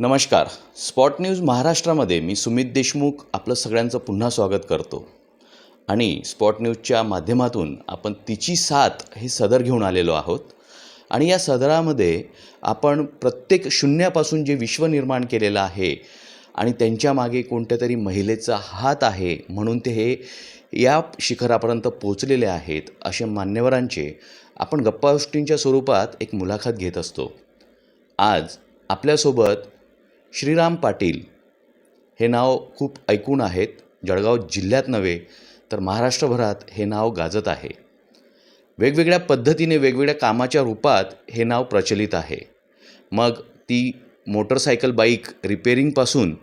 नमस्कार. Spot news महाराष्ट्रामध्ये मी सुमित देशमुख आपलं सगळ्यांचं पुन्हा स्वागत करतो. आणि स्पॉट न्यूजच्या माध्यमातून आपण तिची साथ हे सदर घेऊन आलेलो आहोत. आणि या सदरामध्ये आपण प्रत्येक शून्यापासून जे विश्व निर्माण केलेलं आहे आणि त्यांच्या मागे कोणत्या तरी महिलेचा हात आहे म्हणून ते हे या शिखरापर्यंत पोचलेले आहेत असे मान्यवरांचे आपण गप्पागोष्टींच्या स्वरूपात एक मुलाखत घेत असतो. आज आपल्यासोबत श्रीराम पाटील हे नाव खूप ऐकून आहेत. जळगाव जिल्ह्यात नव्हे तर महाराष्ट्रभरात हे नाव गाजत आहे. वेगवेगळ्या पद्धतीने वेगवेगळ्या कामाच्या रूपात हे नाव प्रचलित आहे. मग ती मोटरसायकल बाईक रिपेरिंगपासून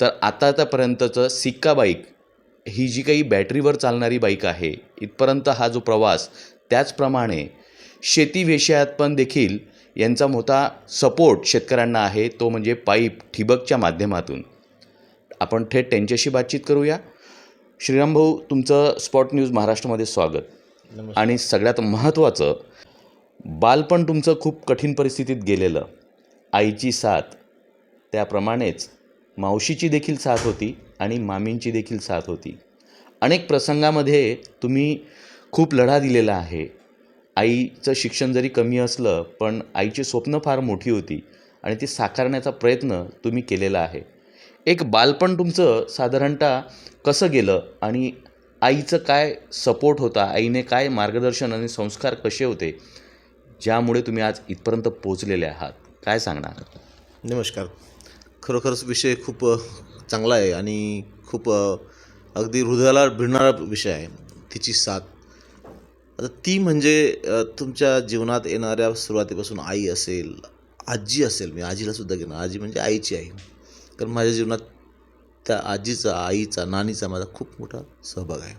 तर आता आतापर्यंतचं सिक्का बाईक ही जी काही बॅटरीवर चालणारी बाईक आहे इथपर्यंत हा जो प्रवास त्याचप्रमाणे शेती विषयात पण देखील यांचा मोठा सपोर्ट शेतकऱ्यांना आहे तो म्हणजे पाईप ठिबकच्या माध्यमातून. आपण थेट त्यांच्याशी बातचीत करूया. श्रीराम भाऊ तुमचं स्पॉट न्यूज महाराष्ट्रामध्ये स्वागत. आणि सगळ्यात महत्त्वाचं बालपण तुमचं खूप कठीण परिस्थितीत गेलेलं. आईची साथ. त्याप्रमाणेच मावशीची देखील साथ होती आणि मामींची देखील साथ होती. अनेक प्रसंगामध्ये तुम्ही खूप लढा दिलेला आहे. आईचं शिक्षण जरी कमी असलं पण आईची स्वप्न फार मोठी होती आणि ती साकारण्याचा प्रयत्न तुम्ही केलेला आहे. एक बालपण तुमचं साधारणतः कसं गेलं आणि आईचं काय सपोर्ट होता आईने काय मार्गदर्शन आणि संस्कार कसे होते ज्यामुळे तुम्ही आज इथपर्यंत पोचलेले आहात? काय सांगणार? नमस्कार. खरोखरच विषय खूप चांगला आहे आणि खूप अगदी हृदयाला भिडणारा विषय आहे. तिची साथ आता ती म्हणजे तुमच्या जीवनात येणाऱ्या सुरुवातीपासून आई असेल आजी असेल मी आजीला सुद्धा घेणार. आजी म्हणजे आईची आई. कारण माझ्या जीवनात त्या आजीचा आईचा नानीचा माझा खूप मोठा सहभाग आहे.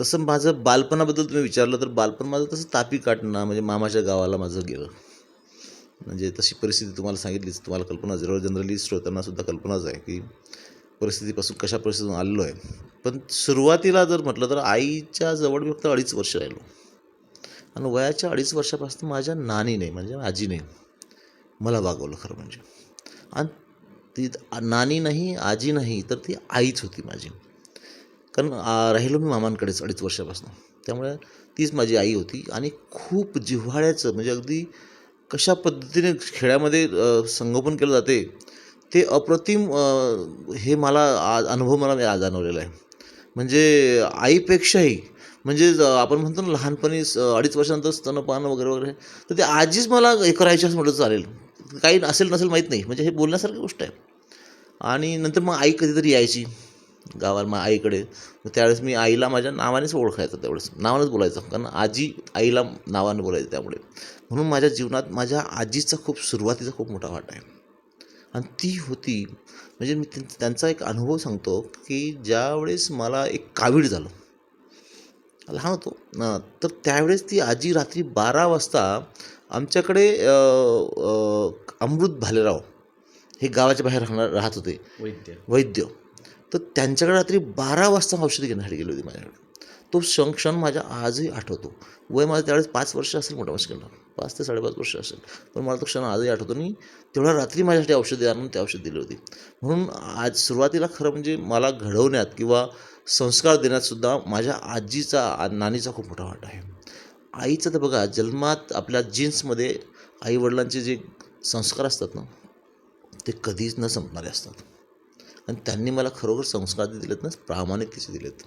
तसं माझं बालपणाबद्दल तुम्ही विचारलं तर बालपण माझं तसं तापी काटणं म्हणजे मामाच्या गावाला माझं गेलं. म्हणजे तशी परिस्थिती तुम्हाला सांगितलीच. तुम्हाला कल्पना जरूर जनरली श्रोत्यांना सुद्धा कल्पनाच आहे की परिस्थितीपासून कशा परिस्थितीतून आलेलो आहे पण सुरुवातीला जर म्हटलं तर आईच्या जवळ मी फक्त अडीच वर्ष राहिलो. आणि वयाच्या अडीच वर्षापासून माझ्या नानीने म्हणजे आजीने मला वागवलं खरं म्हणजे. आणि ती नानी नाही आजी नाही तर ती आईच होती माझी. कारण आ, राहिलो मी मामांकडेच अडीच वर्षापासून. त्यामुळे तीच माझी आई होती. आणि खूप जिव्हाळ्याचं म्हणजे अगदी कशा पद्धतीने खेड्यामध्ये संगोपन केलं जाते ते अप्रतिम हे मला आज अनुभव मला आज जाणवलेला आहे. म्हणजे आईपेक्षाही म्हणजे आपण म्हणतो ना लहानपणी स- अडीच वर्षानंतर स्तनपान वगैरे वगैरे तर ते आजीच मला हे करायची असं म्हटलं चालेल. काही असेल नसेल माहीत नाही म्हणजे हे बोलण्यासारखी गोष्ट आहे. आणि नंतर मग आई कधीतरी यायची गावाला मग आईकडे. मग त्यावेळेस मी आईला माझ्या नावानेच ओळखायचं तेवढंच नावानेच बोलायचं कारण आजी आईला नावाने बोलायचं त्यामुळे. म्हणून माझ्या जीवनात माझ्या आजीचा खूप सुरुवातीचा खूप मोठा वाटा आहे. आणि ती होती. म्हणजे मी त्यां- त्यांचा एक अनुभव सांगतो की ज्यावेळेस मला एक कावीळ झालं. लहान होतो. न, तर त्यावेळेस ती आजी रात्री बारा वाजता आमच्याकडे अमृत भालेराव हे गावाच्या बाहेर राहणार राहत होते. वैद्य. वैद्य. तर त्यांच्याकडे रात्री बारा वाजता औषधी घेण्यासाठी गेली होती माझ्याकडे. तो क्षण क्षण माझ्या आजही आठवतो. वय माझं त्यावेळेस पाच वर्ष असेल मोठ्या मुश्किलला पाच ते साडेपाच वर्ष असेल. पण मला तो क्षण आजही आठवतो आणि तेवढ्या रात्री माझ्यासाठी औषधे आणून ते औषध दिली होती. म्हणून आज सुरुवातीला खरं म्हणजे मला घडवण्यात किंवा संस्कार देण्यातसुद्धा माझ्या आजीचा नानीचा खूप मोठा वाटा आहे. आईचं तर बघा जन्मात आपल्या जीन्समध्ये आईवडिलांचे जे संस्कार असतात ना ते कधीच न संपणारे असतात. आणि त्यांनी मला खरोखर संस्कार दिलेत ना प्रामाणिकतेचे दिलेत.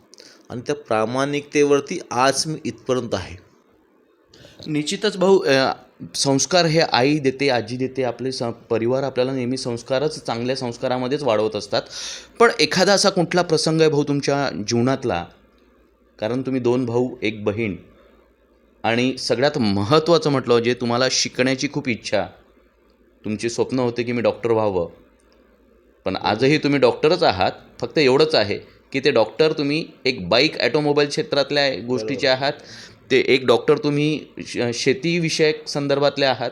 आणि त्या प्रामाणिकतेवरती आज मी इथपर्यंत आहे. निश्चितच भाऊ संस्कार हे आई देते आजी देते आपले स परिवार आपल्याला नेहमी संस्कारच चांगल्या संस्कारामध्येच वाढवत असतात. पण एखादा असा कुठला प्रसंग आहे भाऊ तुमच्या जीवनातला? कारण तुम्ही दोन भाऊ एक बहीण आणि सगळ्यात महत्त्वाचं म्हटलं जे तुम्हाला शिकण्याची खूप इच्छा. तुमचे स्वप्न होते की मी डॉक्टर व्हावं. पण आजही तुम्ही डॉक्टरच आहात फक्त एवढंच आहे. की ते डॉक्टर तुम्ही एक बाईक ॲटोमोबाईल क्षेत्रातल्या गोष्टीचे आहात. ते एक डॉक्टर तुम्ही श शेतीविषयक संदर्भातले आहात.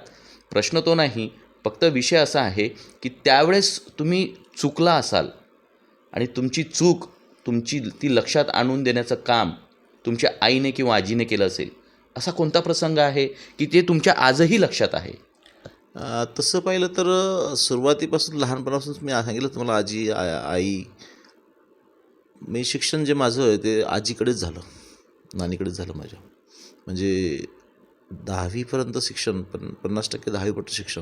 प्रश्न तो नाही. फक्त विषय असा आहे की त्यावेळेस तुम्ही चुकला असाल आणि तुमची चूक तुमची ती लक्षात आणून देण्याचं काम तुमच्या आईने किंवा आजीने केलं असेल असा कोणता प्रसंग आहे की ते तुमच्या आजही लक्षात आहे? तसं पाहिलं तर सुरुवातीपासून लहानपणापासून मी सांगितलं तुम्हाला आजी आ- आई मी शिक्षण जे माझं आहे ते आजीकडेच झालं. नानीकडेच झालं माझ्या. म्हणजे दहावीपर्यंत शिक्षण पण पन्नास टक्के दहावीपर्यंत शिक्षण.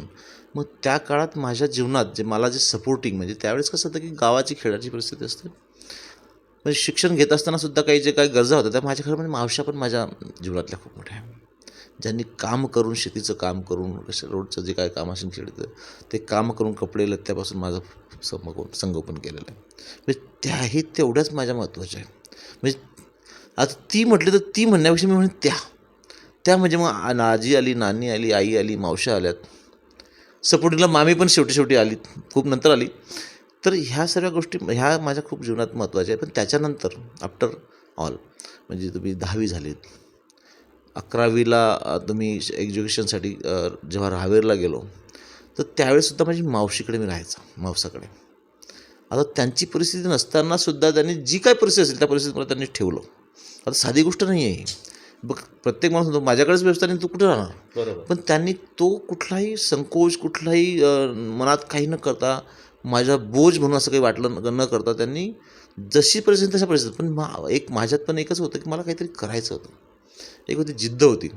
मग त्या काळात माझ्या जीवनात जे मला जे सपोर्टिंग म्हणजे त्यावेळेस कसं होतं की गावाची खेळाची परिस्थिती असते. म्हणजे शिक्षण घेत असताना सुद्धा काही जे काही गरजा होत्या त्या माझ्या खरं म्हणजे मावश्या पण माझ्या जीवनातल्या खूप मोठ्या. आहे ज्यांनी काम करून शेतीचं काम करून कशा रोडचं जे काय काम असेल खेळतं ते काम करून कपडे लत्त्यापासून माझं संगोपन संगोपन केलेलं आहे. म्हणजे त्याही तेवढ्याच माझ्या महत्त्वाच्या आहे म्हणजे आता ती म्हटली तर ती म्हणण्यापेक्षा मी म्हणेन त्या. त्या म्हणजे मग आजी आली नानी आली आई आली मावशा आल्यात. सपोर्टिंगला मामी पण शेवटी शेवटी आली खूप नंतर आली. तर ह्या सर्व गोष्टी ह्या माझ्या खूप जीवनात महत्त्वाच्या आहेत. पण त्याच्यानंतर आफ्टर ऑल म्हणजे तुम्ही दहावी झालीत अकरावीला तुम्ही एज्युकेशनसाठी जेव्हा रावेरला गेलो तर त्यावेळेससुद्धा माझी मावशीकडे मी राहायचा मावसाकडे. आता त्यांची परिस्थिती नसतानासुद्धा त्यांनी जी काय परिस्थिती असेल त्या परिस्थितीत मला त्यांनी ठेवलं. आता साधी गोष्ट नाही आहे. बघ प्रत्येक माणूस म्हणतो माझ्याकडेच व्यवस्था नाही तू कुठे राहणार? बरोबर. पण त्यांनी तो कुठलाही संकोच कुठलाही मनात काही न करता माझा बोज म्हणून असं काही वाटलं न करता त्यांनी जशी परिस्थिती तशा परिस्थिती पण मा एक माझ्यात पण एकच होतं की मला काहीतरी करायचं होतं. एक होती जिद्द होती.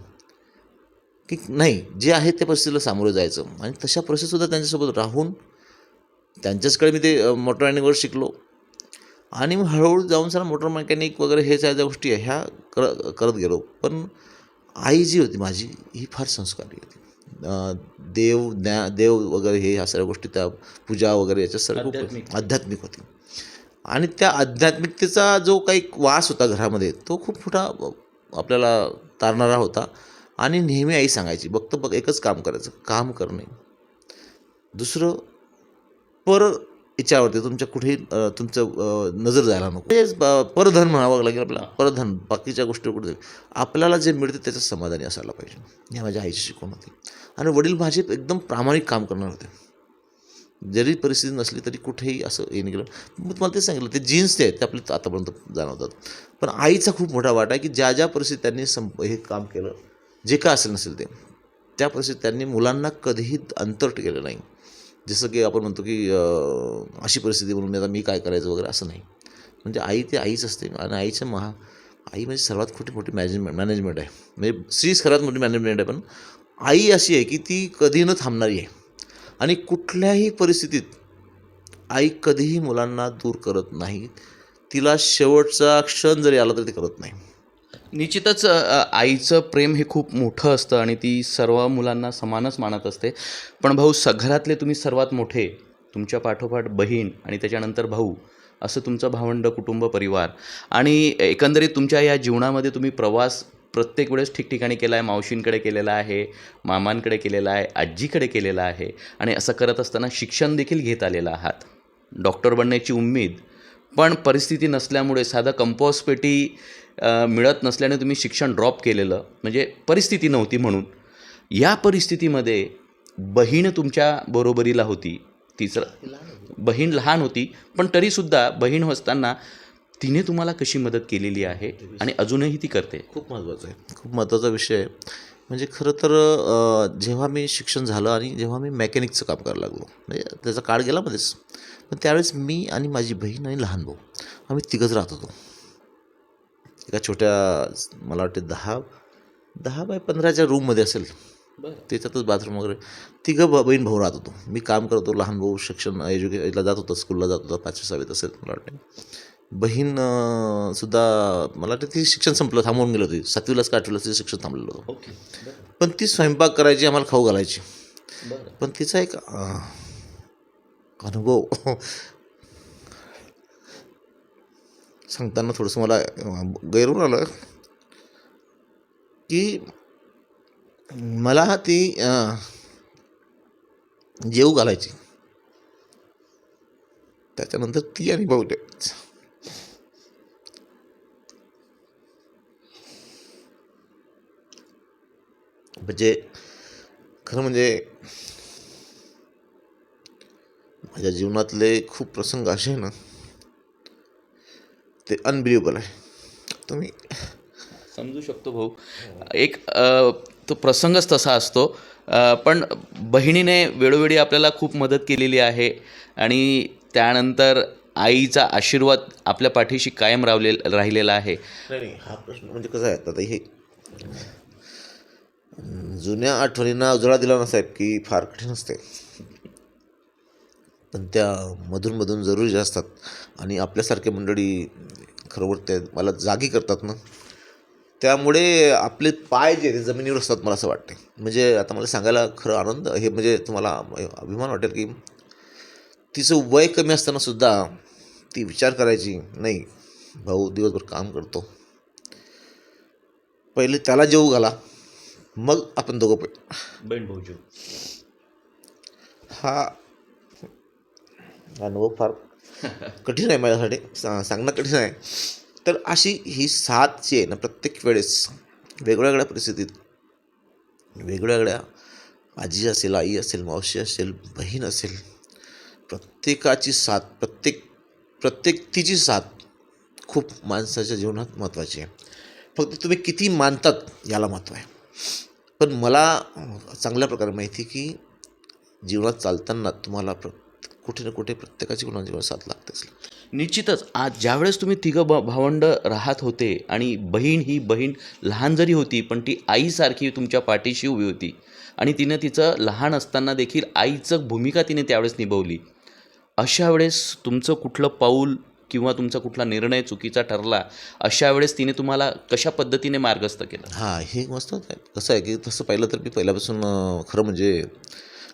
की नाही जे आहे त्या परिस्थितीला सामोरं जायचं. आणि तशा परिस्थितीसुद्धा त्यांच्यासोबत राहून त्यांच्याचकडे मी ते मोटर रायडिंगवर शिकलो. आणि मग हळूहळू जाऊन सर मोटर मेकॅनिक वगैरे हे सगळ्या ज्या गोष्टी आहे ह्या कर करत गेलो. पण आई जी होती माझी ही फार संस्कारी होती. देव ज्ञा देव वगैरे हे ह्या सगळ्या गोष्टी त्या पूजा वगैरे याच्या सर्व आध्यात्मिक. खूप आध्यात्मिक होती. आणि त्या आध्यात्मिकतेचा जो काही वास होता घरामध्ये तो खूप मोठा आपल्याला तारणारा होता. आणि नेहमी आई सांगायची फक्त बघ एकच काम करायचं काम करणे दुसरं पर याच्यावरती तुमच्या कुठेही तुमचं नजर जायला नको. तेच परधन म्हणावं लागेल आपल्याला परधन बाकीच्या गोष्टी कुठे आपल्याला जे मिळते त्याचं समाधानी असायला पाहिजे. ह्या माझ्या आईची शिकवण होती. आणि वडील माझे एकदम प्रामाणिक काम करणार होते. जरी परिस्थिती नसली तरी कुठेही असं हे निघलं मग तुम्हाला ते सांगितलं ते जीन्स ते आहेत ते आपले आतापर्यंत जाणवतात. पण आईचा खूप मोठा वाटा आहे की ज्या ज्या परिस्थितीत त्यांनी संप हे काम केलं जे काय असेल नसेल ते त्या परिस्थितीत त्यांनी मुलांना कधीही अंतर केलं नाही. जसं की आपण म्हणतो की अशी परिस्थिती म्हणून आता मी काय करायचं वगैरे असं नाही. म्हणजे आई ते आईच असते आणि आईचं महा आई म्हणजे सर्वात खोटी मोठी मॅनेजमेंट मॅनेजमेंट आहे. म्हणजे स्त्री सर्वात मोठी मॅनेजमेंट आहे पण आई अशी आहे की ती कधी न थांबणारी आहे. आणि कुठल्याही परिस्थितीत आई कधीही मुलांना दूर करत नाही. तिला शेवटचा क्षण जरी आला तरी ते करत नाही. निश्चितच आईचं प्रेम हे खूप मोठं असतं आणि ती सर्व मुलांना समानच मानत असते. पण भाऊ स घरातले तुम्ही सर्वात मोठे तुमच्या पाठोपाठ बहीण आणि त्याच्यानंतर भाऊ असं तुमचं भावंड कुटुंब परिवार. आणि एकंदरीत तुमच्या या जीवनामध्ये तुम्ही प्रवास प्रत्येक वेळेस ठिकठिकाणी केला आहे मावशींकडे केलेला आहे मामांकडे केलेला आहे आजीकडे केलेला आहे आणि असं करत असताना शिक्षण देखील घेत आलेलं आहात. डॉक्टर बनण्याची उम्मीद. पण परिस्थिती नसल्यामुळे साधं कंपोस्ट पेटी मिळत नसल्याने तुम्ही शिक्षण ड्रॉप केलेलं. म्हणजे परिस्थिती नव्हती म्हणून. या परिस्थितीमध्ये बहीण तुमच्या बरोबरीला होती. तिचं बहीण लहान होती. पण तरीसुद्धा बहीण असताना तिने तुम्हाला कशी मदत केलेली आहे आणि अजूनही ती करते? खूप महत्त्वाचं आहे. खूप महत्त्वाचा विषय आहे. म्हणजे खरं तर जेव्हा मी शिक्षण झालं आणि जेव्हा मी मेकॅनिकचं काम करायला लागलो म्हणजे त्याचा काळ गेला मध्येच पण त्यावेळेस मी आणि माझी बहीण आणि लहान भाऊ आम्ही तिघंच राहत होतो. एका छोट्या मला वाटते दहा दहा बाय पंधराच्या रूममध्ये असेल. त्याच्यातच बाथरूम वगैरे. तिघं ब बहीण भाऊ राहत होतो. मी काम करतो लहान भाऊ शिक्षण एज्युकेला जात होता स्कूलला जात होता पाचवी सहावीत असेल मला वाटते. बहीण सुद्धा मला वाटतं ती शिक्षण संपलं थांबवून गेलं होती. सातवीलाच का आठवीलाच तिचं शिक्षण थांबलेलं होतं. ओके. पण ती स्वयंपाक करायची आम्हाला खाऊ घालायची. पण तिचा एक अनुभव. सांगताना थोडंसं मला गैरून आलं की मला ती जेव घालायची. त्याच्यानंतर ती आणि भाऊ म्हणजे खरं म्हणजे माझ्या जीवनातले खूप प्रसंग असे ना ते अनबिलिव्हेबल आहे. तुम्ही समजू शकतो भाऊ. एक तो प्रसंगच तसा असतो. पण बहिणीने वेळोवेळी आपल्याला खूप मदत केलेली आहे आणि त्यानंतर आईचा आशीर्वाद आपल्या पाठीशी कायम रावले राहिलेला आहे. नाही हा प्रश्न म्हणजे कसा आहे? आता हे जुन्या आठवणींना उजळा दिला ना साहेब की फार कठीण असते. पण त्या मधून जरुरी असतात आणि आपल्यासारखे मंडळी खरोबर ते मला जागी करतात ना त्यामुळे आपले पाय जे ते जमिनीवर असतात मला असं वाटते म्हणजे आता मला सांगायला खरं आनंद हे म्हणजे तुम्हाला अभिमान वाटेल की तिचं वय कमी असताना सुद्धा ती विचार करायची नाही भाऊ दिवसभर काम करतो. पहिले त्याला जेवू घाला. मग आपण दोघं प बहीण भाऊजी हा. अनुभव फार कठीण आहे माझ्यासाठी. सा सांगणं कठीण आहे. तर अशी ही साथ जी आहे ना प्रत्येक वेळेस वेगवेगळ्या परिस्थितीत वेगवेगळ्या आजी असेल आई असेल मावशी असेल बहीण असेल प्रत्येकाची साथ प्रत्येक प्रत्येक तिची साथ खूप माणसाच्या जीवनात महत्त्वाची आहे. फक्त तुम्ही किती मानतात याला महत्त्व आहे. पण मला चांगल्या प्रकारे माहिती आहे की जीवनात चालताना तुम्हाला प्र कुठे ना कुठे प्रत्येकाची कोणाची जीवन साथ लागतेच निश्चितच. आज ज्यावेळेस तुम्ही तिघं ब भावंड राहत होते आणि बहीण ही बहीण लहान जरी होती पण ती आईसारखी तुमच्या पाठीशी उभी होती आणि तिनं तिचं लहान असताना देखील आईचं भूमिका तिने त्यावेळेस निभवली. अशा वेळेस तुमचं कुठलं पाऊल किंवा तुमचा कुठला निर्णय चुकीचा ठरला अशा वेळेस तिने तुम्हाला कशा पद्धतीने मार्गस्थ केलं? हां हे मस्त कसं आहे की तसं पाहिलं तर मी पहिल्यापासून खरं म्हणजे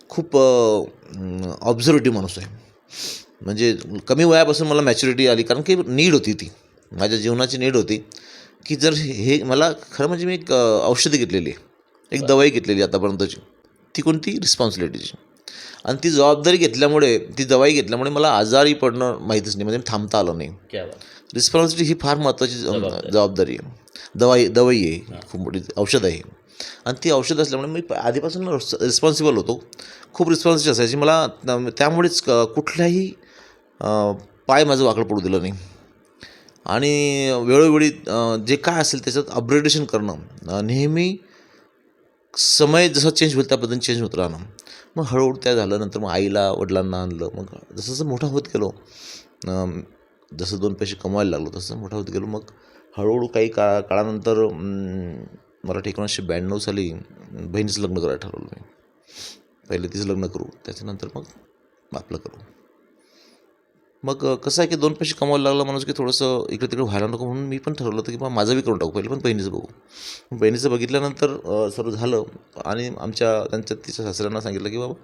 खूप ऑब्झर्वेटिव्ह माणूस आहे. म्हणजे कमी वयापासून मला मॅच्युरिटी आली कारण की नीड होती ती. माझ्या जीवनाची नीड होती की जर हे मला खरं म्हणजे मी एक औषधी घेतलेली आहे. एक दवाई घेतलेली आतापर्यंतची. ती कोणती? रिस्पॉन्सिबिलिटीची आणि ती जबाबदारी घेतल्यामुळे ती दवाई घेतल्यामुळे मला आजारी पडणं माहीतच नाही म्हणजे थांबता आलं नाही. रिस्पॉन्सिबिलिटी ही फार महत्त्वाची जबाबदारी आहे. दवाई दवाई आहे खूप मोठी औषध आहे. आणि ती औषध असल्यामुळे मी आधीपासून रिस्पॉन्सिबल होतो. खूप रिस्पॉन्सिबिलिटी असायची. मला त्या- त्यामुळेच कुठल्याही पाय माझं वाकडं पडू दिलं नाही. आणि वेळोवेळी जे काय असेल त्याच्यात अपग्रेडेशन करणं नेहमी समय जसा चेंज होईल त्या पद्धतीने चेंज होत राहणं. मग हळूहळू त्या झालं नंतर मग आईला वडिलांना आणलं. मग जसं जसं मोठा होत गेलो जसं दोन पैसे कमवायला लागलो तसं मोठा होत गेलो. मग हळूहळू काही काळा काळानंतर मराठी मला एकोणीसशे ब्याण्णव साली बहिणीचं लग्न करायला ठरवलं मी. पहिले तिचं लग्न करू त्याच्यानंतर मग आपलं करू. मग कसं आहे की दोन पैसे कमवायला लागलं माणूस की थोडंसं इकडे तिकडे व्हायला नको म्हणून मी पण ठरवलं होतं की बा माझं बी करून टाकू पहिले पण बहिणीचं बघू. बहिणीचं बघितल्यानंतर सर्व झालं आणि आमच्या त्यांच्या तिच्या सासऱ्यांना सांगितलं की बाबा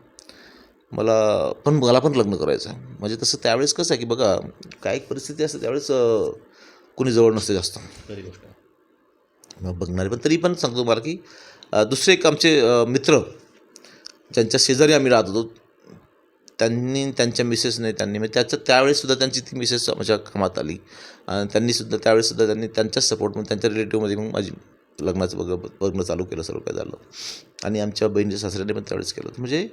मला पण मला पण लग्न करायचं आहे. म्हणजे तसं त्यावेळेस कसं आहे की बघा काय परिस्थिती असते त्यावेळेस कोणी जवळ नसते जास्त. मग बघणारे पण तरी पण सांगतो मला की दुसरे एक आमचे मित्र ज्यांच्या शेजारी आम्ही राहत होतो त्यांनी त्यांच्या मिसेसने त्यांनी. म्हणजे त्याचं त्यावेळेससुद्धा त्यांची ती मिसेस माझ्या कामात आली. आणि त्यांनीसुद्धा त्यावेळेससुद्धा त्यांनी त्यांच्याच सपोर्टमध्ये त्यांच्या रिलेटिव्हमध्ये मग माझी लग्नाचं बघ बघणं चालू केलं सर्व काय झालं. आणि आमच्या बहिणीच्या सासऱ्याने पण त्यावेळेस केलं म्हणजे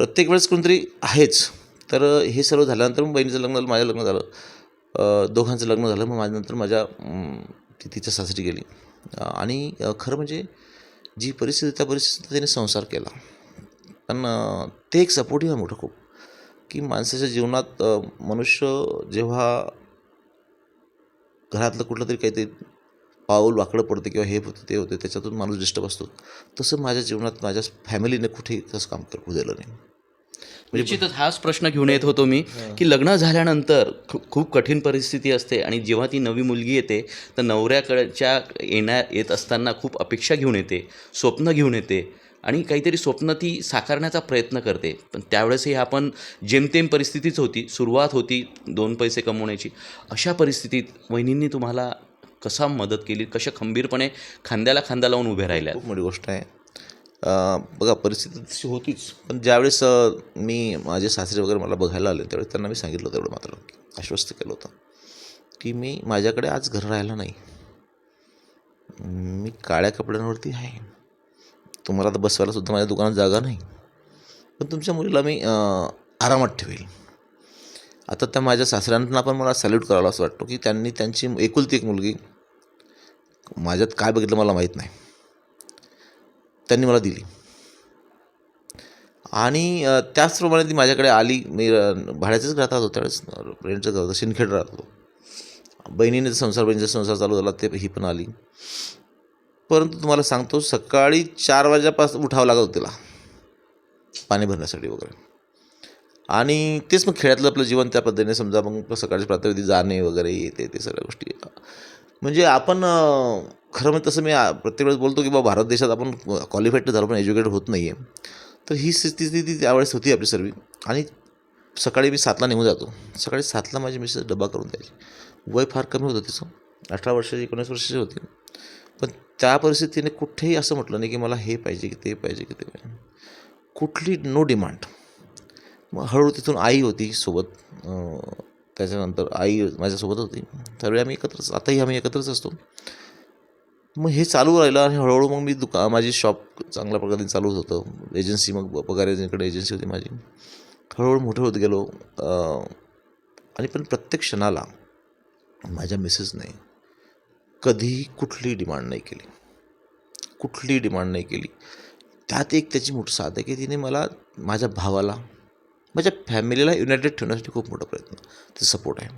प्रत्येक वेळेस कोणतरी आहेच. तर हे सर्व झाल्यानंतर मग बहिणीचं लग्न झालं माझं लग्न झालं. दोघांचं लग्न झालं मग माझ्यानंतर माझ्या ती तिच्या सासरी गेली. आणि खरं म्हणजे जी परिस्थिती त्या परिस्थितीत त्याने संसार केला. पण ते एक सपोर्टिव्ह आहे मोठं खूप. की माणसाच्या जीवनात मनुष्य जेव्हा घरातलं कुठलं तरी काहीतरी पाऊल वाकडं पडतं किंवा हे होतं ते होतं त्याच्यातून माणूस डिस्टर्ब असतो. तसं माझ्या जीवनात माझ्या फॅमिलीने कुठेही तसं काम करू दिलं नाही. निश्चितच हाच प्रश्न घेऊन येत होतो मी की लग्न झाल्यानंतर खूप कठीण परिस्थिती असते आणि जेव्हा ती नवी मुलगी येते तर नवऱ्याकडच्या येण्या येत असताना खूप अपेक्षा घेऊन येते स्वप्न घेऊन येते. आणि काहीतरी स्वप्न ती साकारण्याचा प्रयत्न करते. पण त्यावेळेसही आपण जेमतेम परिस्थितीच होती सुरुवात होती दोन पैसे कमवण्याची. अशा परिस्थितीत वहिनींनी तुम्हाला कसा मदत केली? कशा खंबीरपणे खांद्याला खांदा लावून उभे राहिल्या? खूप मोठी गोष्ट आहे. बघा परिस्थिती तशी होतीच. पण ज्यावेळेस मी माझे सासरे वगैरे मला बघायला आले त्यावेळेस त्यांना मी सांगितलं होतं एवढं मात्र आश्वस्त केलं होतं की मी माझ्याकडे आज घर राहिलं नाही. मी काळ्या कपड्यांवरती आहे. तुम्हाला आता बसवायलासुद्धा माझ्या दुकानात जागा नाही. पण तुमच्या मुलीला मी आरामात ठेवेल. आता त्या माझ्या सासऱ्यांना पण मला सॅल्यूट करावा असं वाटतो की त्यांनी त्यांची एकुलती एक मुलगी माझ्यात काय बघितलं मला माहीत नाही. त्यांनी मला दिली. आणि त्याचप्रमाणे ती माझ्याकडे आली. मी अ, भाड्याचंच राहत होतो त्यावेळेस. रेंटचं घर होतं. शिंदखेड राहत होतो. बहिणीने संसार बहिणीचा संसार चालू झाला. ते ही पण आली. परंतु तुम्हाला सांगतो सकाळी चार वाजेपासून उठावं लागत होतं पाणी भरण्यासाठी वगैरे. आणि तेच मग खेड्यातलं आपलं जीवन त्या पद्धतीने समजा मग सकाळची प्रातविधी जाणे वगैरे येते ते सगळ्या गोष्टी. म्हणजे आपण खरं म्हणजे तसं मी प्रत्येक वेळेस बोलतो की बाबा भारत देशात आपण क्वालिफाईड झालो पण एज्युकेटेड होत नाही आहे तर ही स्थिती त्यावेळेस होती आपली सर्व. आणि सकाळी मी सातला निघून जातो. सकाळी सातला माझी मिसेस डबा करून द्यायची. वय फार कमी होतं तिचं. अठरा वर्षाची एकोणीस वर्षाची होती. त्या परिस्थितीने कुठेही असं म्हटलं नाही की मला हे पाहिजे की ते पाहिजे की ते पाहिजे. कुठली नो डिमांड मग हळूहळू तिथून आई होती सोबत त्याच्यानंतर आई माझ्यासोबत होती. त्यावेळी आम्ही एकत्रच आताही आम्ही एकत्रच असतो. मग हे चालू राहिलं आणि हळूहळू मग मी दुका माझी शॉप चांगल्या प्रकारे चालू होतं एजन्सी मग पगार एजन्सीकडे एजन्सी होती माझी. हळूहळू मोठं होत गेलो. आणि पण प्रत्येक क्षणाला माझ्या मिसेसने कधीही कुठली डिमांड नाही केली. कुठली डिमांड नाही केली. त्यात एक त्याची मोठं साध आहे की तिने मला माझ्या भावाला माझ्या फॅमिलीला युनायटेड ठेवण्यासाठी खूप मोठा प्रयत्न ते सपोर्ट आहे.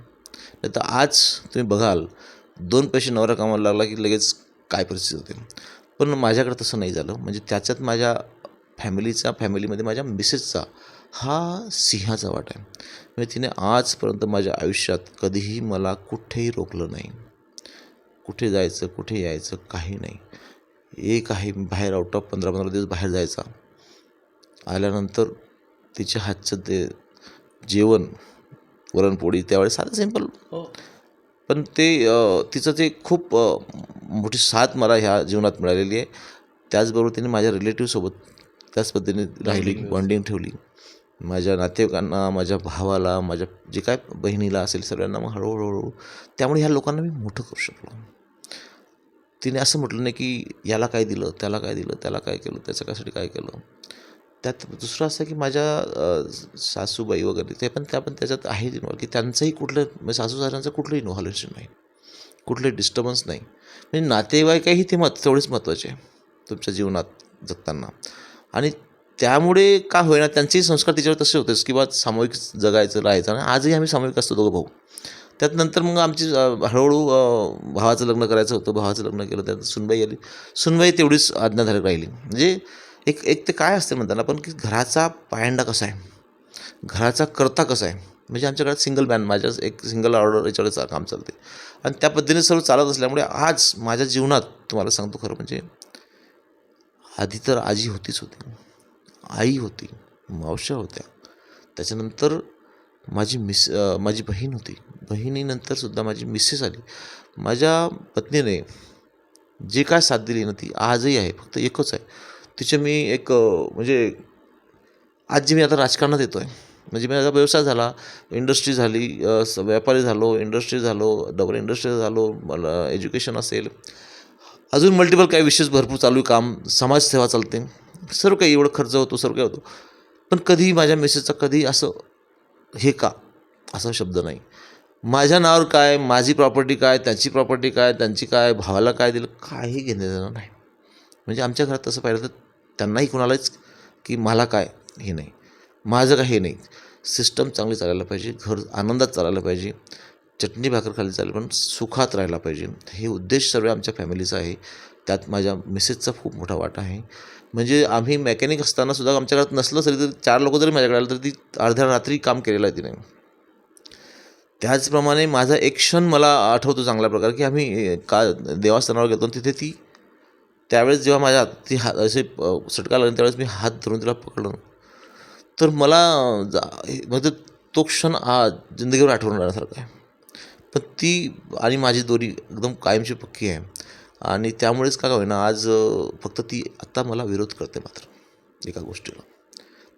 नाही तर आज तुम्ही बघाल दोन पैसे नवरा कामाला लागला की लगेच काय परिस्थिती होते. पण माझ्याकडे तसं नाही झालं. म्हणजे त्याच्यात माझ्या फॅमिलीचा फॅमिलीमध्ये माझ्या मिसेसचा हा सिंहाचा वाटा आहे. म्हणजे तिने आजपर्यंत माझ्या आयुष्यात कधीही मला कुठेही रोखलं नाही. कुठे जायचं कुठे यायचं काही नाही. एक आहे बाहेर आउट ऑफ पंधरा पंधरा दिवस बाहेर जायचा. आल्यानंतर तिच्या हातचं ते जेवण वरणपोळी त्यावेळेस साधं सिंपल पण ते तिचं ते खूप मोठी साथ मला ह्या जीवनात मिळालेली आहे. त्याचबरोबर तिने माझ्या रिलेटिव्हसोबत त्याच पद्धतीने राहिली बॉन्डिंग ठेवली. माझ्या नातेवाईकांना माझ्या भावाला माझ्या जे काय बहिणीला असेल सगळ्यांना मग हळूहळू हळूहळू त्यामुळे ह्या लोकांना मी मोठं करू शकलो. तिने असं म्हटलं नाही की याला काय दिलं त्याला काय दिलं त्याला काय केलं त्याच्या कशासाठी काय केलं. त्यात दुसरं असं की माझ्या सासूबाई वगैरे ते पण त्या पण त्याच्यात आहे इन्व्हॉल्व की त्यांचंही कुठलं म्हणजे सासू साऱ्यांचं कुठलंही इन्व्हॉल्वेशन नाही. कुठलंही डिस्टर्बन्स नाही. म्हणजे नातेवाईकही ते मत तेवढेच महत्त्वाचे आहे तुमच्या जीवनात जगताना. आणि त्यामुळे का होईना त्यांचेही संस्कार तिच्यावर तसे होतेच की बा सामूहिक जगायचं राहायचं आणि आजही आम्ही सामूहिक असतो दोघं भाऊ. त्यात नंतर मग आमची हळूहळू भावाचं लग्न करायचं होतं. भावाचं लग्न केलं त्यात सुनबाई आली. सुनबाई तेवढीच आज्ञाधारक राहिली. म्हणजे एक एक ते काय असते म्हणताना पण की घराचा पायंडा कसा आहे? घराचा करता कसा आहे? म्हणजे आमच्या घरात सिंगल मॅन माझ्या एक सिंगल ऑर्डर याच्याकडे काम चालते. आणि त्या पद्धतीने सर्व चालत असल्यामुळे आज माझ्या जीवनात तुम्हाला सांगतो खरं म्हणजे आधी तर आजी होतीच होती. आई होती मावश्या होत्या. त्याच्यानंतर माझी मिस माझी बहीण होती. बहिणीनंतर सुद्धा माझी मिसेस आली. माझ्या पत्नीने जे काय साथ दिली ना ती आजही आहे फक्त एकच आहे. तिचे मी एक म्हणजे आज जी मी आता राजकारणात येतो आहे म्हणजे मी आता व्यवसाय झाला इंडस्ट्री झाली स- व्यापारी झालो इंडस्ट्री झालो डबल इंडस्ट्री झालो मला एज्युकेशन असेल. अजून मल्टिपल काही विशेष भरपूर चालू आहे काम समाजसेवा चालते. सर्व काही एवढं खर्च होतो सर्व काही होतो. पण कधीही माझ्या मेसेजचा कधी असं हे का? असा शब्द नाही. माझ्या नावावर काय माझी प्रॉपर्टी काय त्याची प्रॉपर्टी काय त्यांची काय भावाला काय दिलं काही घेणं देणं नाही. म्हणजे आमच्या घरात तसं पाहिलं तर त्यांनाही कुणालाच की मला काय हे नाही. माझं काय हे नाही. सिस्टम चांगली चालायला पाहिजे घर आनंदात चालायला पाहिजे चटणी भाकर खाली चालेल पण सुखात राहायला पाहिजे. हे उद्देश सर्व आमच्या फॅमिलीचा आहे. त्यात माझ्या मिसेसचा खूप मोठा वाटा आहे. म्हणजे आम्ही मेकॅनिक असताना सुद्धा आमच्या घरात नसलं तरी तरी चार लोक जरी माझ्याकडे आलं तर ती अर्ध्या रात्री काम केलेलं आहे तिने. त्याचप्रमाणे माझा एक क्षण मला आठवतो चांगल्या प्रकारे की आम्ही का देवास्थानावर गेलो तिथे ती त्यावेळेस जेव्हा माझ्या हात- ती हा असे अ, सटका लागला त्यावेळेस मी हात धरून तिला पकडलं. तर मला जा म्हणजे तो क्षण आज जिंदगीवर आठवून राहण्यासारखा आहे. पण ती आणि माझी दोरी एकदम कायमची पक्की आहे. आणि त्यामुळेच का होईना आज फक्त ती आत्ता मला विरोध करते मात्र एका गोष्टीला.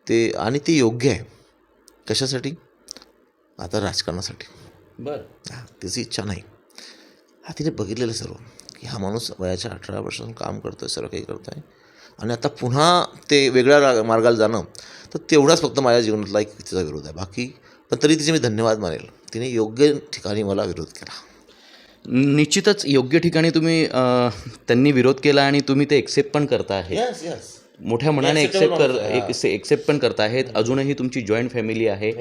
ते आणि ते योग्य आहे. कशासाठी? आता राजकारणासाठी. बरं. हा तिची इच्छा नाही. हा तिने बघितलेलं सर्व. की हा माणूस वयाच्या अठरा वर्षांपासून काम करतो आहे सर्व काही करत आहे आणि आता पुन्हा ते वेगळ्या रा- मार्गाला जाणं तर तेवढाच फक्त माझ्या जीवनातला एक तिचा विरोध आहे. बाकी पण तरी तिचे मी धन्यवाद मानेल. तिने योग्य ठिकाणी मला विरोध केला. निश्चितच योग्य ठिकाणी तुम्ही त्यांनी विरोध केला आणि तुम्ही ते एक्सेप्ट पण करता आहे यस यस मोठ्या मनाने एक्सेप्ट कर एक्सेप्ट पण करत आहेत अजूनही तुमची जॉईंट फॅमिली आहे.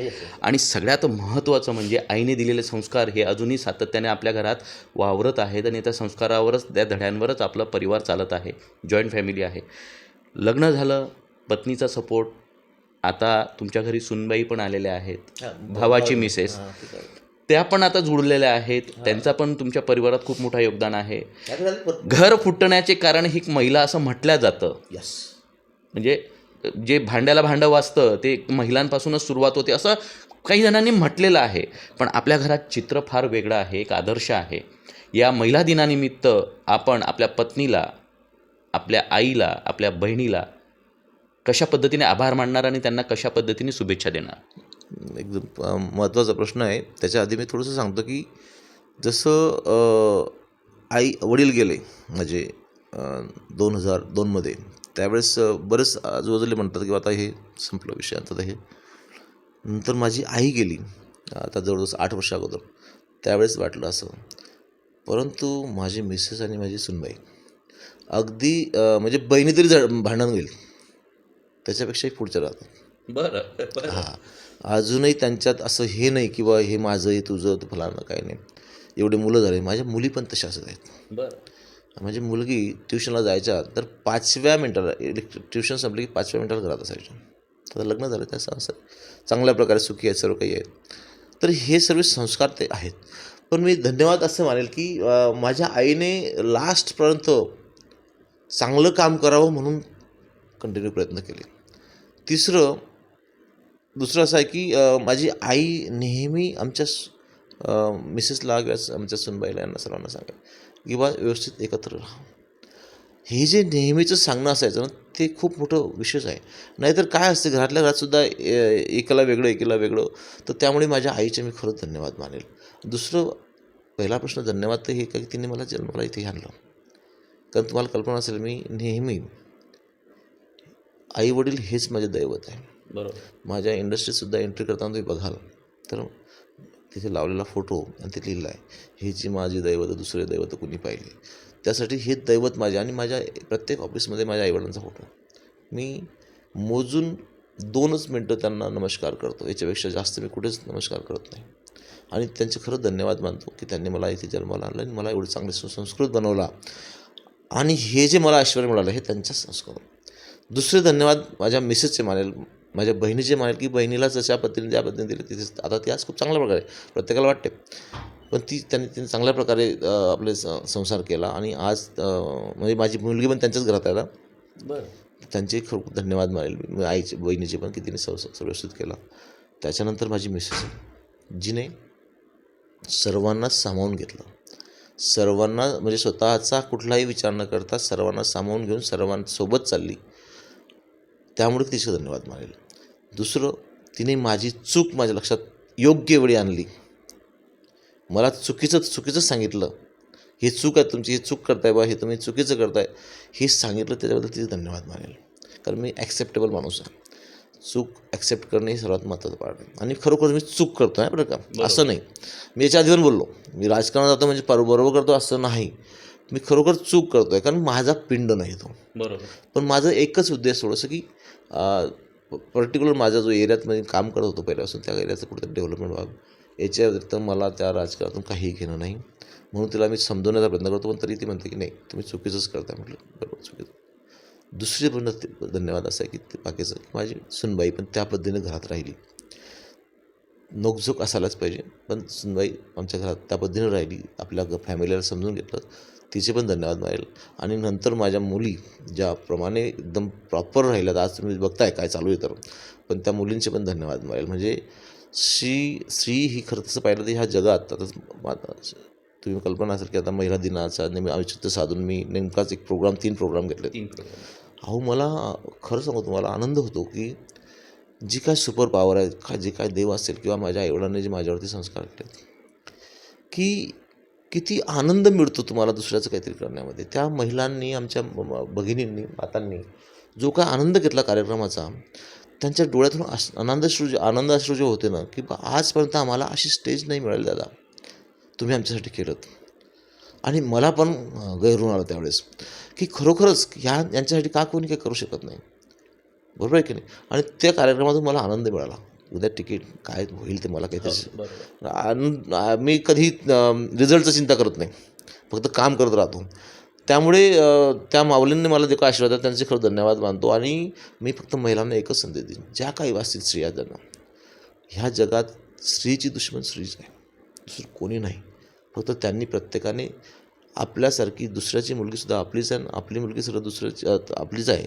आणि सगळ्यात महत्त्वाचं म्हणजे आईने दिलेले संस्कार हे अजूनही सातत्याने आपल्या घरात वावरत आहेत आणि त्या संस्कारावरच त्या धड्यांवरच आपला परिवार चालत आहे. जॉईंट फॅमिली आहे. लग्न झालं पत्नीचा सपोर्ट आता तुमच्या घरी सुनबाई पण आलेल्या आहेत. भावाची मिसेस त्या पण आता जुळलेल्या आहेत. त्यांचा पण तुमच्या परिवारात खूप मोठा योगदान आहे. घर फुटण्याचे कारण ही महिला असं म्हटलं जातं. यस म्हणजे जे भांड्याला भांडं वाजतं ते महिलांपासूनच सुरुवात होते असं काही जणांनी म्हटलेलं आहे. पण आपल्या घरात चित्र फार वेगळं आहे एक आदर्श आहे. या महिला दिनानिमित्त आपण आपल्या पत्नीला आपल्या आईला आपल्या बहिणीला कशा पद्धतीने आभार मानणार आणि त्यांना कशा पद्धतीने शुभेच्छा देणार? एकदम महत्त्वाचा प्रश्न आहे. त्याच्या आधी मी थोडंसं सांगतो की जसं आई वडील गेले म्हणजे दोन हजार दोनमध्ये त्यावेळेस बरेच आजूबाजूला म्हणतात की आता हे संपलं विषय आता हे. नंतर माझी आई गेली आता जवळजवळ आठ वर्षा अगोदर. त्यावेळेस वाटलं असं. परंतु माझी मिसेस आणि माझी सुनबाई अगदी म्हणजे बहिणी तरी भांडण होईल. त्याच्यापेक्षाही पुढच्या राहतात बरं हां. अजूनही त्यांच्यात असं हे नाही की बा हे माझं हे तुझं फलानं काही नाही. एवढे मुलं झाले. माझ्या मुली पण तशाच आहेत. बरं. माझी मुलगी ट्युशनला जायच्या तर पाचव्या मिनटाला ट्युशन संपली की पाचव्या मिनटाला घरात असायच्या. आता लग्न झालं त्या संसार चांगल्या प्रकारे सुखी आहेत सर्व काही आहेत. तर हे सर्व संस्कार ते आहेत. पण मी धन्यवाद असं मानेल की माझ्या आईने लास्टपर्यंत चांगलं काम करावं म्हणून कंटिन्यू प्रयत्न केले. तिसरं दुसरं असं आहे की माझी आई नेहमी आमच्या मिसेसला किंवा आमच्या सुनबाईला यांना सर्वांना सांगा की बा व्यवस्थित एकत्र राहा. हे जे नेहमीचं सांगणं असायचं ना ते खूप मोठं विशेष आहे. नाहीतर काय असते घरातल्या घरातसुद्धा एकाला वेगळं एकीला वेगळं तर त्यामुळे माझ्या आईचे मी खरंच धन्यवाद मानेल. दुसरं पहिला प्रश्न धन्यवाद तर हे का की तिने मला जन्माला इथे आणलं. कारण तुम्हाला कल्पना असेल मी नेहमी आई वडील हेच माझे दैवत आहे. बरोबर. माझ्या इंडस्ट्रीतसुद्धा एंट्री करताना तुम्ही बघाल तर तिथे लावलेला फोटो आणि ते लिहिलं आहे हे जी माझी दैवत दुसरे दैवत कुणी पाहिली. त्यासाठी हे दैवत माझे आणि माझ्या प्रत्येक ऑफिसमध्ये माझ्या आईवडिलांचा फोटो मी मोजून दोनच मिनटं त्यांना नमस्कार करतो. याच्यापेक्षा जास्त मी कुठेच नमस्कार करत नाही. आणि त्यांचे खरं धन्यवाद मानतो की त्यांनी मला इथे जन्माला आणलं आणि मला एवढं चांगले सुसंस्कृत बनवला. आणि हे जे मला ऐश्वर मिळालं हे त्यांच्याच संस्कार दुसरे धन्यवाद माझ्या मिसेसचे मानेल माझ्या बहिणीचे मानेल की बहिणीला जशा पद्धतीने ज्या पद्धतीने दिले तिथे आता ती आज खूप चांगल्या प्रकारे प्रत्येकाला वाटते. पण ती त्यांनी तिने चांगल्या प्रकारे आपले स- संसार केला आणि आज म्हणजे माझी मुलगी पण त्यांच्याच घरात आहे ना. बरं. त्यांचे खूप धन्यवाद मानेल मी आईचे बहिणीचे पण की तिने सव व्यवस्थित केला. त्याच्यानंतर माझी मिसेस जिने सर्वांना सामावून घेतलं. सर्वांना म्हणजे स्वतःचा कुठलाही विचार न करता सर्वांना सामावून घेऊन सर्वांसोबत चालली. त्यामुळे तिचं धन्यवाद मानेल. दुसरं तिने माझी चूक माझ्या लक्षात योग्य वेळी आणली. मला चुकीचं चुकीचं सांगितलं. हे चूक आहे तुमची हे चूक करताय बा हे तुम्ही चुकीचं करताय. हे सांगितलं त्याच्याबद्दल तिचे धन्यवाद मानेल. कारण मी ॲक्सेप्टेबल माणूस आहे. चूक ॲक्सेप्ट करणे हे सर्वात महत्त्वाचं पार्ट आहे. आणि खरोखर मी चूक करतो आहे बरं का असं नाही. मी याच्या आधी पण बोललो. मी राजकारणात जातो म्हणजे पर बरोबर करतो असं नाही. मी खरोखर चूक करतो आहे कारण माझा पिंड नाही तो. बरोबर. पण माझं एकच उद्देश थोडंसं की पर्टिक्युलर माझा जो एरियात मी काम करत होतो पहिल्यापासून त्या एरियाचं कुठेतरी डेव्हलपमेंट व्हावं. याच्या व्यतिरिक्त मला त्या राजकारणातून काहीही घेणं नाही. म्हणून तिला मी समजवण्याचा प्रयत्न करतो पण तरी ती म्हणते की नाही तुम्ही चुकीचंच करता म्हटलं. बरोबर चुकीचं. दुसरी पण ते- धन्यवाद असं आहे की ते बाकीचं माझी सुनबाई पण त्या पद्धतीने घरात राहिली. नोकझोक असायलाच पाहिजे पण सुनबाई आमच्या घरात त्या पद्धतीने राहिली. आपल्या फॅमिलीला समजून घेतलं. तिचे पण धन्यवाद मिळेल आणि नंतर माझ्या मुली ज्याप्रमाणे एकदम प्रॉपर राहिल्यात आज तुम्ही बघताय काय चालू आहे तर पण त्या मुलींचे पण धन्यवाद मिळेल म्हणजे श्री स्त्री ही खरं तसं पाहिलं तर ह्या जगात आता तुम्ही कल्पना असेल की आता महिला दिनाचा नेहमी औचित्य साधून मी नेमकाच एक प्रोग्राम तीन प्रोग्राम घेतले तीन अहो मला खरं सांगू तुम्हाला आनंद होतो की जी काय सुपर पॉवर आहे का जे काय देव असेल किंवा माझ्या आईवडिलांनी जे माझ्यावरती संस्कार केले की किती आनंद मिळतो तुम्हाला दुसऱ्याचं काहीतरी करण्यामध्ये? त्या महिलांनी आमच्या भगिनींनी मातांनी जो काय आनंद घेतला कार्यक्रमाचा त्यांच्या डोळ्यातून अस आनंदश्रू जे आनंदाश्रू जे होते ना की बा आजपर्यंत आम्हाला अशी स्टेज नाही मिळाली दादा. तुम्ही आमच्यासाठी केलं आणि मला पण गैरून आलं त्यावेळेस की खरोखरच ह्या यांच्यासाठी का कोणी काही करू शकत नाही? बरोबर आहे की नाही? आणि त्या कार्यक्रमातून मला आनंद मिळाला. उद्या तिकीट काय होईल ते मला काही आ- मी कधी रिझल्टचं चिंता करत नाही. फक्त काम करत राहतो. त्यामुळे त्या माऊलींनी मला जे काय आशीर्वाद दिला, त्यांचे खरं धन्यवाद मानतो. आणि मी फक्त महिलांना एकच संदेश देईन. ज्या काही असतील स्त्रिया त्यांना ह्या जगात स्त्रीची दुश्मन स्त्रीच आहे. दुसरं कोणी नाही. फक्त त्यांनी प्रत्येकाने आपल्यासारखी दुसऱ्याची मुलगीसुद्धा आपलीच आहे आणि आपली मुलगीसुद्धा दुसऱ्याची आपलीच आहे.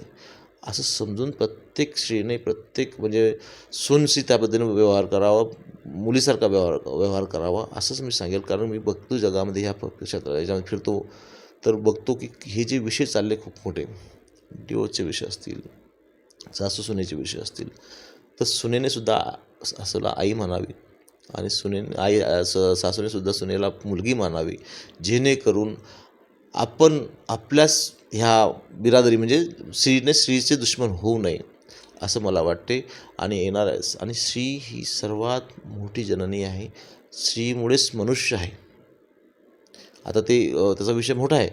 असं समजून प्रत्येक स्त्रीने प्रत्येक म्हणजे सूनशी त्या पद्धतीने व्यवहार करावा मुलीसारखा व्यवहार व्यवहार करावा असंच मी सांगेल. कारण मी बघतो जगामध्ये ह्या प- क्षेत्रात याच्यामध्ये फिरतो तर बघतो की हे जे विषय चालले खूप मोठे. डिओचे विषय असतील सासू सुनेचे विषय असतील तर सुनेने सुद्धा सासूला आई म्हणावी आणि सुने आई स- सासूने सुद्धा सुनेला मुलगी मानावी जेणेकरून आपण आपल्याच ह्या बिरादरी म्हणजे स्त्रीने स्त्रीचे दुश्मन होऊ नये असं मला वाटते. आणि येणार आहे आणि स्त्री ही सर्वात मोठी जननी आहे. स्त्रीमुळेच मनुष्य आहे. आता ते त्याचा विषय मोठा आहे.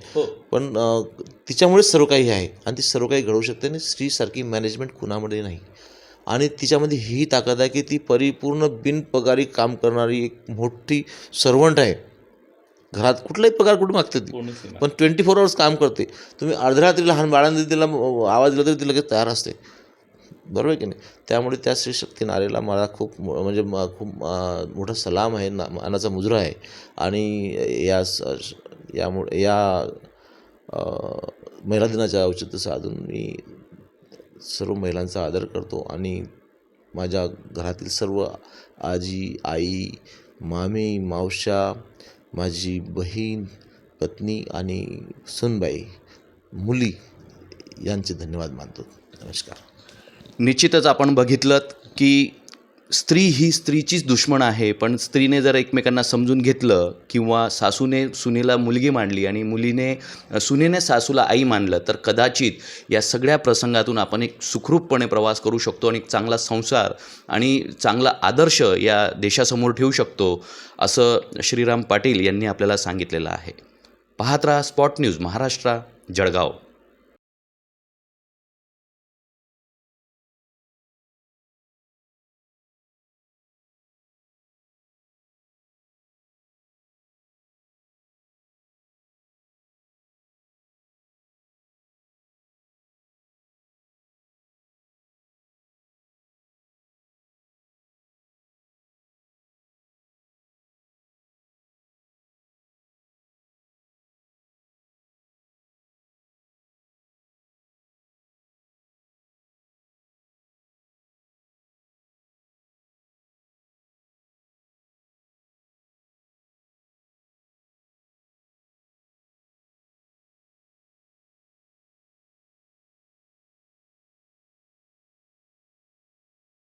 पण अ, तिच्यामुळेच सर्व काही आहे. आणि ती सर्व काही घडवू शकते आणि स्त्रीसारखी मॅनेजमेंट कुणामध्ये नाही. आणि तिच्यामध्ये ही ताकद आहे की ती परिपूर्ण बिनपगारी काम करणारी एक मोठी सर्वंट आहे. घरात कुठलाही पगार कुठे मागते ती. पण ट्वेंटी फोर आवर्स काम करते. तुम्ही अर्ध्या रात्री लहान बाळांनी तिला आवाज दिला तरी ती लगेच तयार असते. बरोबर आहे की नाही? त्यामुळे त्या स्त्री शक्ती नारीला मला खूप म्हणजे खूप मोठा सलाम आहे ना मानाचा मुजरा आहे. आणि या यामुळे या महिला दिनाच्या औचित्य साधून मी सर्व महिलांचा आदर करतो. आणि माझ्या घरातील सर्व आजी आई मामी मावशा माझी बहीण पत्नी आणि सुनबाई मुली यांचे धन्यवाद मानतो. नमस्कार. निश्चितच आपण बघितलं की स्त्री ही स्त्रीचीच दुश्मन आहे पण स्त्रीने जर एकमेकांना समजून घेतलं किंवा सासूने सुनेला मुलगी मांडली आणि मुलीने सुनेने सासूला आई मानलं तर कदाचित या सगळ्या प्रसंगातून आपण एक सुखरूपपणे प्रवास करू शकतो आणि एक चांगला संसार आणि चांगला आदर्श या देशासमोर ठेवू शकतो असं श्रीराम पाटील यांनी आपल्याला सांगितलेलं आहे. पाहत राहा स्पॉट न्यूज महाराष्ट्र जळगाव.